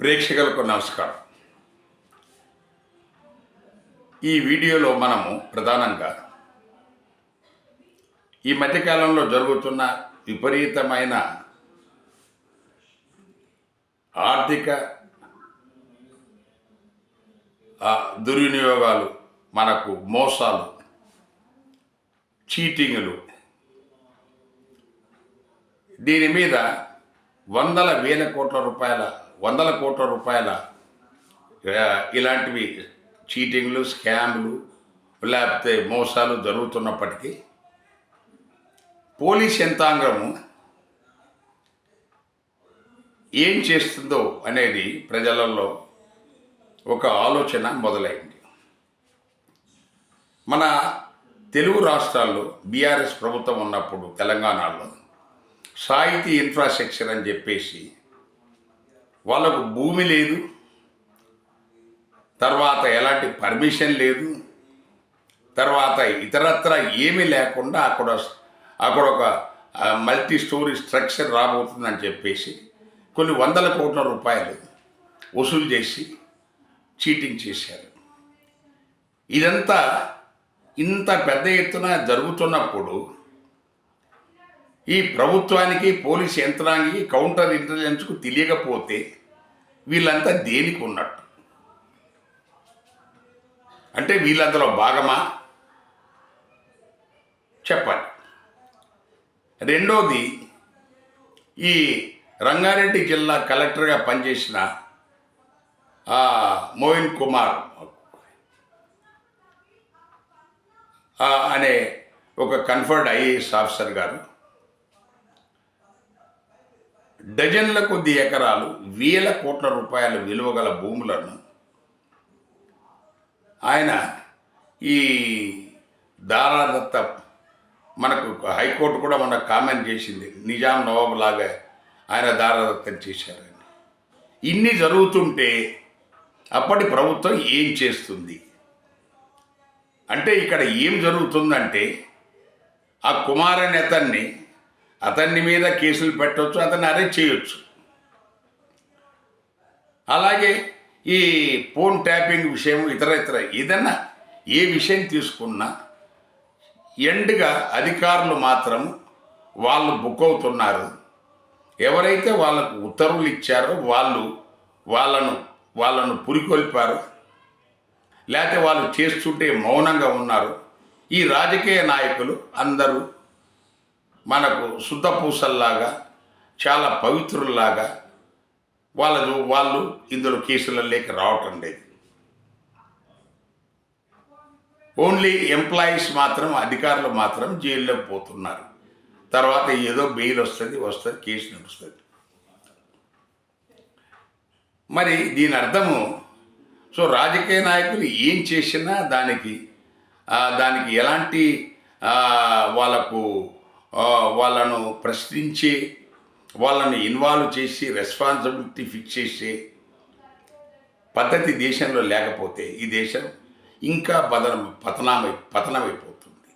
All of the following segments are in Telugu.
ప్రేక్షకులకు నమస్కారం. ఈ వీడియోలో మనము ప్రధానంగా ఈ మధ్యకాలంలో జరుగుతున్న విపరీతమైన ఆర్థిక దుర్వినియోగాలు మనకు మోసాలు చీటింగులు దీని మీద వందల వేల కోట్ల రూపాయల వందల కోట్ల రూపాయల ఇలాంటివి చీటింగ్లు స్కామ్లు లేకపోతే మోసాలు జరుగుతున్నప్పటికీ పోలీస్ యంత్రాంగము ఏం చేస్తుందో అనేది ప్రజలలో ఒక ఆలోచన మొదలైంది. మన తెలుగు రాష్ట్రాల్లో బీఆర్ఎస్ ప్రభుత్వం ఉన్నప్పుడు తెలంగాణలో సాహితీ ఇన్ఫ్రాస్ట్రక్చర్ అని చెప్పేసి వాళ్ళకు భూమి లేదు. తర్వాత ఎలాంటి పర్మిషన్ లేదు. తర్వాత ఇతరత్ర ఏమీ లేకుండా అక్కడ అక్కడ ఒక మల్టీ స్టోరీ స్ట్రక్చర్ రాబోతుందని చెప్పేసి కొన్ని వందల కోట్ల రూపాయలు వసూలు చేసి చీటింగ్ చేశారు. ఇదంతా ఇంత పెద్ద ఎత్తున జరుగుతున్నప్పుడు ఈ ప్రభుత్వానికి పోలీస్ యంత్రానికి కౌంటర్ ఇంటెలిజెన్స్కు తెలియకపోతే వీళ్ళంతా దేనికి ఉన్నట్టు? అంటే వీళ్ళందరూ భాగమా? చెప్పాలి. రెండోది ఈ రంగారెడ్డి జిల్లా కలెక్టర్గా పనిచేసిన మోహిన్ కుమార్ అనే ఒక కన్ఫర్డ్ ఐఏఎస్ ఆఫీసర్ గారు డజన్ల కొద్ది ఎకరాలు వేల కోట్ల రూపాయల విలువ గల భూములను ఆయన ఈ దారాదత్త మనకు హైకోర్టు కూడా మన కామెంట్ చేసింది. నిజాం నవాబు లాగా ఆయన దారాదత్తం చేశారని. ఇన్ని జరుగుతుంటే అప్పటి ప్రభుత్వం ఏం చేస్తుంది? అంటే ఇక్కడ ఏం జరుగుతుందంటే ఆ కుమారనేతన్ని అతన్ని మీద కేసులు పెట్టవచ్చు అతన్ని అరెస్ట్ చేయొచ్చు. అలాగే ఈ ఫోన్ ట్యాపింగ్ విషయం ఇతర ఇతర ఏదన్నా ఏ విషయం తీసుకున్నా ఎండ్గా అధికారులు మాత్రం వాళ్ళు బుక్ అవుతున్నారు. ఎవరైతే వాళ్ళకు ఉత్తర్వులు ఇచ్చారో వాళ్ళు వాళ్ళను వాళ్ళను పురికొల్పారు. లేకపోతే వాళ్ళు చేస్తుంటే మౌనంగా ఉన్నారు. ఈ రాజకీయ నాయకులు అందరూ మనకు శుద్ధ పూసల్లాగా చాలా పవిత్రుల్లాగా వాళ్ళను వాళ్ళు ఇందులో కేసులలోకి రావటం లేదు. ఓన్లీ ఎంప్లాయీస్ మాత్రం అధికారులు మాత్రం జైల్లోకి పోతున్నారు. తర్వాత ఏదో బెయిల్ వస్తుంది వస్తుంది కేసు నడుస్తుంది. మరి దీని అర్థము సో రాజకీయ నాయకులు ఏం చేసినా దానికి దానికి ఎలాంటి వాళ్ళకు వాళ్ళను ప్రశ్నించి వాళ్ళను ఇన్వాల్వ్ చేసి రెస్పాన్సిబిలిటీ ఫిక్స్ చేసే పద్ధతి దేశంలో లేకపోతే ఈ దేశం ఇంకా పతనం పతనమై పతనమైపోతుంది.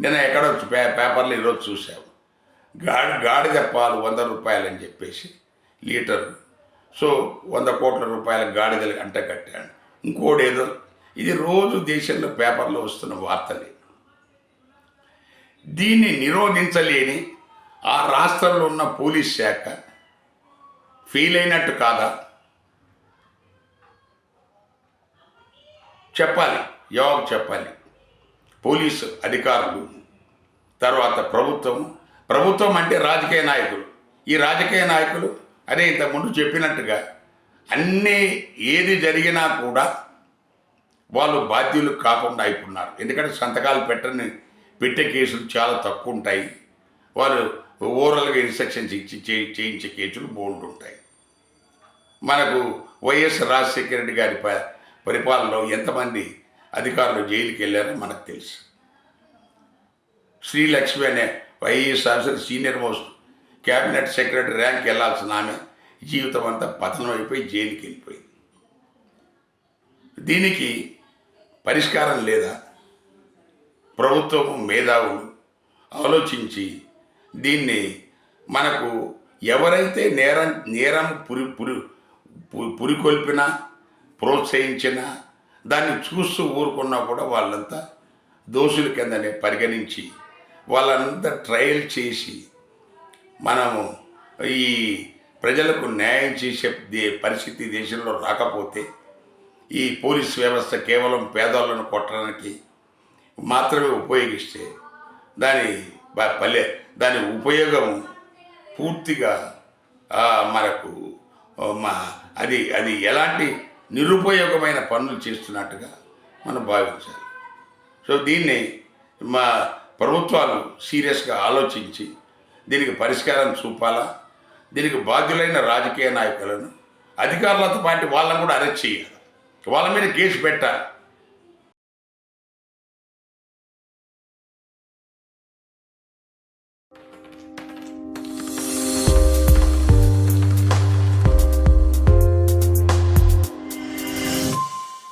నేను ఎక్కడో పే పేపర్లో ఈరోజు చూసాము గాడి గాడిద పాలు వంద రూపాయలు అని చెప్పేసి లీటర్. సో వంద కోట్ల రూపాయల గాడిదలు అంట కట్టాడు. ఇంకోటి ఏదో ఇది రోజు దేశంలో పేపర్లో వస్తున్న వార్తలే. దీన్ని నిరోధించలేని ఆ రాష్ట్రంలో ఉన్న పోలీస్ శాఖ. ఫీల్ అయినట్టు కాదా? చెప్పాలి జవాబు చెప్పాలి. పోలీసు అధికారులు. తర్వాత ప్రభుత్వం. ప్రభుత్వం అంటే రాజకీయ నాయకులు. ఈ రాజకీయ నాయకులు అదే ఇంతకుముందు చెప్పినట్టుగా అన్నీ ఏది జరిగినా కూడా వాళ్ళు బాధ్యులు కాకుండా అయిపోయినారు. ఎందుకంటే సంతకాలు పెట్టని పెట్టే కేసులు చాలా తక్కువ ఉంటాయి వాళ్ళు ఓవరాల్గా ఇన్స్ట్రక్షన్స్ ఇచ్చి చేయించే కేసులు బోల్డ్ ఉంటాయి మనకు వైఎస్ రాజశేఖర రెడ్డి గారి ప పరిపాలనలో ఎంతమంది అధికారులు జైలుకి వెళ్ళారో మనకు తెలుసు. శ్రీలక్ష్మి అనే IAS officer senior most cabinet secretary rank వెళ్ళాల్సిన ఆమె జీవితం అంతా పతనం అయిపోయి జైలుకి వెళ్ళిపోయింది దీనికి పరిష్కారం లేదా? ప్రభుత్వము మేధావులు ఆలోచించి దీన్ని మనకు ఎవరైతే నేరం నేరం పురి పురి పురికొల్పినా ప్రోత్సహించినా దాన్ని చూస్తూ ఊరుకున్నా కూడా వాళ్ళంతా దోషుల కిందనే పరిగణించి వాళ్ళంతా ట్రయల్ చేసి మనము ఈ ప్రజలకు న్యాయం చేసే పరిస్థితి దేశంలో రాకపోతే ఈ పోలీస్ వ్యవస్థ కేవలం పేదవాళ్ళను కొట్టడానికి మాత్రమే ఉపయోగిస్తే దాని పల్లె దాని ఉపయోగం పూర్తిగా మనకు మా అది అది ఎలాంటి నిరుపయోగమైన పనులు చేస్తున్నట్టుగా మనం భావించాలి. సో దీన్ని మా ప్రభుత్వాలు సీరియస్గా ఆలోచించి దీనికి పరిష్కారం చూపాలా? దీనికి బాధ్యులైన రాజకీయ నాయకులను అధికారులతో పాటు వాళ్ళని కూడా అరెస్ట్ చేయాలి? వాళ్ళ మీద కేసు పెట్టాలి?